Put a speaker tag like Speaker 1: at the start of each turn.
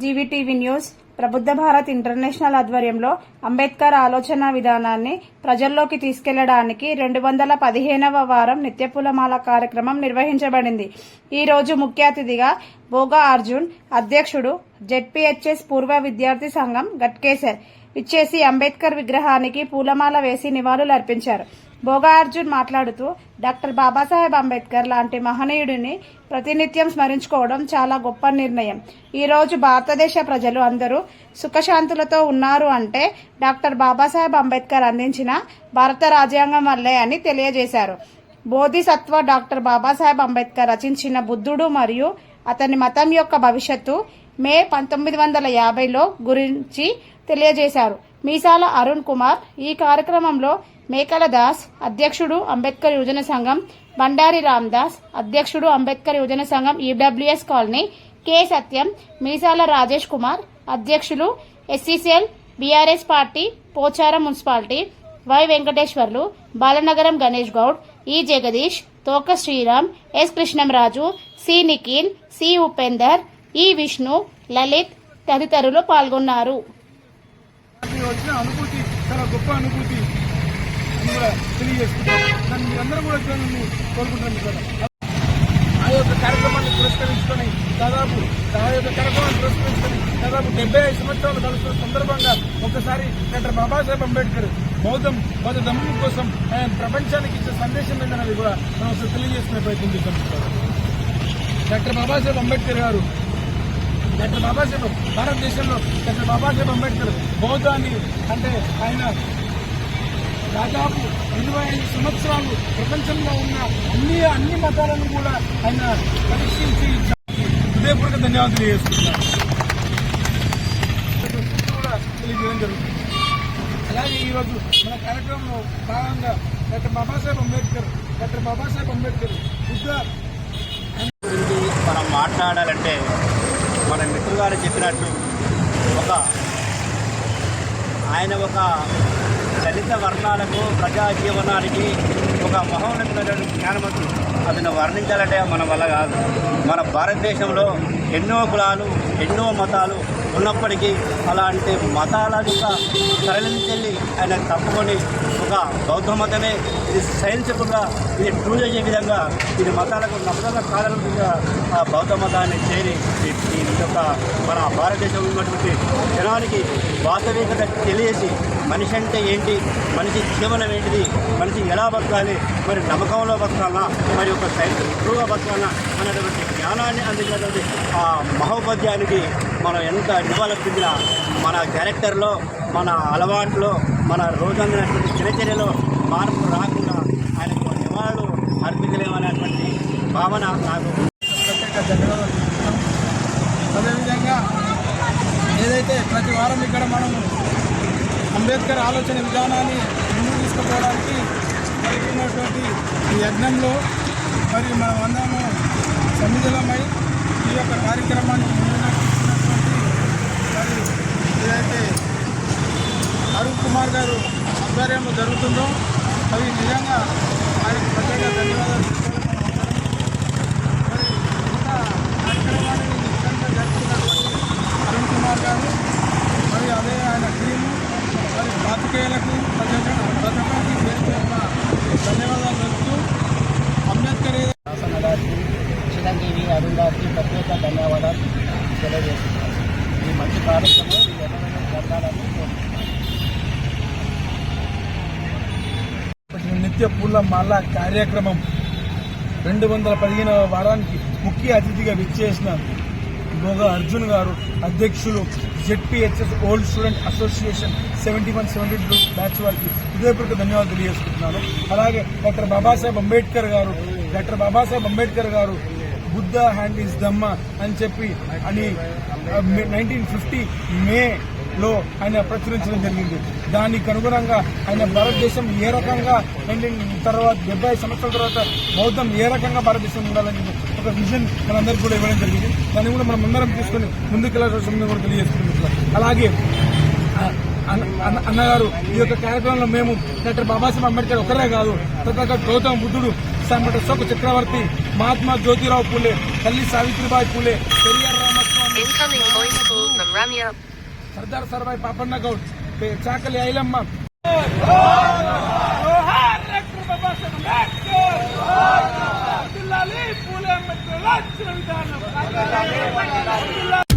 Speaker 1: GVTV news Prabuddha Bharat international ఆధ్వర్యంలో అంబేద్కర్ ఆలోచన విధానాన్ని ప్రజల్లోకి తీసుకెళ్ళడానికి రెండు వందల పదిహేనవ వారం నిత్యపులమాల కార్యక్రమం నిర్వహించబడింది. ఈ రోజు ముఖ్య అతిథిగా బోగా అర్జున్ అధ్యక్షుడు జెడ్పీహెచ్ఎస్ పూర్వ విద్యార్థి సంఘం గట్కేసర్ ఇచ్చేసి అంబేద్కర్ విగ్రహానికి పూలమాల వేసి నివాళులు అర్పించారు. అర్జున్ మాట్లాడుతూ డాక్టర్ బాబాసాహెబ్ అంబేద్కర్ లాంటి మహనీయుడిని ప్రతినిత్యం స్మరించుకోవడం చాలా గొప్ప నిర్ణయం. ఈరోజు భారతదేశ ప్రజలు అందరూ సుఖశాంతులతో ఉన్నారు అంటే డాక్టర్ బాబాసాహెబ్ అంబేద్కర్ అందించిన భారత రాజ్యాంగం వల్లే అని తెలియజేశారు. బోధిసత్వ డాక్టర్ బాబాసాహెబ్ అంబేద్కర్ రచించిన బుద్ధుడు మరియు అతని మతం యొక్క భవిష్యత్తు మే పంతొమ్మిది వందల యాభైలో గురించి తెలియజేశారు. మీసాల అరుణ్ కుమార్ ఈ కార్యక్రమంలో మేకల దాస్ అధ్యక్షుడు అంబేద్కర్ యువజన సంఘం బండారి రామ్దాస్ అధ్యక్షుడు అంబేద్కర్ యువజన సంఘం EWS colony K Satyam Meesala Rajesh Kumar అధ్యక్షులు SCCL BRS party Pocharam municipality Y Venkateswarlu Balanagaram Ganesh Goud E Jagadish Thoka Sriram S Krishnamraju C Nikhil C Upender E Vishnu Lalith తదితరులు పాల్గొన్నారు.
Speaker 2: వచ్చిన అనుభూతి చాలా గొప్ప అనుభూతి అని కూడా తెలియజేసుకుంటాం. దాన్ని మీరందరూ కూడా చూడాలని కోరుకుంటున్నాను సార్ ఆ యొక్క కార్యక్రమాన్ని పురస్కరించుకొని దాదాపు ఆ యొక్క కార్యక్రమాన్ని పురస్కరించుకొని దాదాపు డెబ్బై ఐదు సంవత్సరాలు కలుస్తున్న సందర్భంగా ఒకసారి డాక్టర్ బాబాసాహెబ్ అంబేద్కర్ బౌద్ధం బౌద్ధ ధర్మం కోసం ఆయన ప్రపంచానికి ఇచ్చే సందేశం ఏంటనేది కూడా మనం ఒకసారి తెలియజేసుకునే ప్రయత్నం చేస్తాం డాక్టర్ బాబాసాహెబ్ అంబేద్కర్ గారు డాక్టర్ బాబాసాహెబ్ భారతదేశంలో డాక్టర్ బాబాసాహెబ్ అంబేద్కర్ బౌద్ధాన్ని అంటే ఆయన దాదాపు ఇరవై ఐదు సంవత్సరాలు ప్రపంచంలో ఉన్న అన్ని అన్ని మతాలను కూడా ఆయన పరీక్షించి హృదయపూర్వక ధన్యవాదాలు తెలియజేస్తున్నారు కూడా తెలియజేయడం జరుగుతుంది. అలాగే ఈరోజు మన కార్యక్రమంలో భాగంగా డాక్టర్ బాబాసాహెబ్ అంబేద్కర్ డాక్టర్ బాబాసాహెబ్ అంబేద్కర్ బుద్ధ
Speaker 3: మనం మాట్లాడాలంటే మన మిత్రులు గారు చెప్పినట్టు ఒక ఆయన ఒక దళిత వర్ణాలకు ప్రజా జీవనానికి ఒక మహోన్నతమైన జ్ఞానవంతుడు అతను వర్ణించాలంటే మన వల్ల కాదు. మన భారతదేశంలో ఎన్నో కులాలు ఎన్నో మతాలు ఉన్నప్పటికీ అలాంటి మతాల తరలించెళ్ళి ఆయన తప్పుకొని ఒక బౌద్ధ మతమే ఇది సైన్స్ఫుల్గా ఇది ట్రూ చేసే విధంగా ఇది మతాలకు నమ్మకంగా కాలంగా ఆ బౌద్ధ మతాన్ని చేరి ఈ- యొక్క మన భారతదేశంలో ఉన్నటువంటి జనానికి వాస్తవికత తెలియజేసి మనిషి అంటే ఏంటి మనిషి జీవనం ఏంటిది మనిషి ఎలా బతకాలి మరి నమ్మకంలో బతకాలనా మరి ఒక సైన్స్ ట్రూగా బతకాలనా అనేటువంటి జ్ఞానాన్ని అందించినటువంటి ఆ మహోపాధ్యాయునికి మనం ఎంత నివాళులర్పించినా మన క్యారెక్టర్లో మన అలవాట్లో మన రోజందినటువంటి దినచర్యలో మార్పు రాకుండా ఆయనకు నివాళులు అర్పించలేమనేటువంటి భావన నాకు
Speaker 2: ప్రత్యేక అదేవిధంగా ఏదైతే ప్రతి వారం ఇక్కడ మనము అంబేద్కర్ ఆలోచన విధానాన్ని ముందుకు తీసుకుపోవడానికి జరిగినటువంటి ఈ యజ్ఞంలో మరి మనం అందరము సన్నిధులమై ఈ యొక్క కార్యక్రమాన్ని ముందు నడిపిస్తున్నటువంటి మరి ఏదైతే అరుణ్ కుమార్ గారు ఆధ్వర్యంలో జరుగుతుందో అవి నిజంగా ఆయనకు ప్రత్యేక ధన్యవాదాలు చెప్పుకోవాలి మరి ఇంత కార్యక్రమాన్ని నిజంగా జరుపుతున్నటువంటి అరుణ్ కుమార్ గారు మరి అదే ఆయన టీము మరి పాతికేయులకు ప్రజలకు ప్రజలకి పేరు ధన్యవాదాలు తెలుపుతూ అంబేద్కర్
Speaker 4: శాసన గారికి చిరంజీవి అరుణ్ గారికి ప్రత్యేక ధన్యవాదాలు తెలియజేస్తున్నారు ఈ మంచి కార్యక్రమం ఈ ఎన్నడూ జరగాలని కోరుతున్నాను
Speaker 2: నిత్య పూల మాల కార్యక్రమం రెండు వందల పదిహేనవ వారానికి ముఖ్య అతిథిగా విచ్చేసిన బోగా అర్జున్ గారు అధ్యక్షులు ZPHS old student association seventy one seventy two batch వారికి హృదయపూర్వక ధన్యవాదాలు తెలియజేసుకుంటున్నాను. అలాగే డాక్టర్ బాబాసాహెబ్ అంబేద్కర్ గారు డాక్టర్ బాబాసాహెబ్ అంబేద్కర్ గారు బుద్ధ హ్యాండ్ ఈస్ దమ్మ అని చెప్పి అని నైన్టీన్ ఫిఫ్టీ మే లో ఆయన ప్రచురించడం జరిగింది. దానికి అనుగుణంగా ఆయన భారతదేశం ఏ రకంగా తర్వాత డెబ్బై సంవత్సరాల తర్వాత బౌద్ధం ఏ రకంగా భారతదేశం ఉండాలని ఒక విజన్ మనందరికీ కూడా ఇవ్వడం జరిగింది. దాన్ని కూడా మనం అందరం తీసుకొని ముందుకెళ్ళాల్సిన కూడా తెలియజేసుకుంటున్నాం. అలాగే అన్న- అన్నగారు ఈ యొక్క కార్యక్రమంలో మేము డాక్టర్ బాబాసాహెబ్ అంబేద్కర్ ఒకరే కాదు తర్వాత గౌతమ బుద్ధుడు సామట శోక చక్రవర్తి మహాత్మా జ్యోతిరావు పూలే తల్లి సావిత్రిబాయి పూలే పెరియార్
Speaker 5: రామస్వామి सरदार
Speaker 2: सर भाई गौड ते चाकले आईल फुले विधान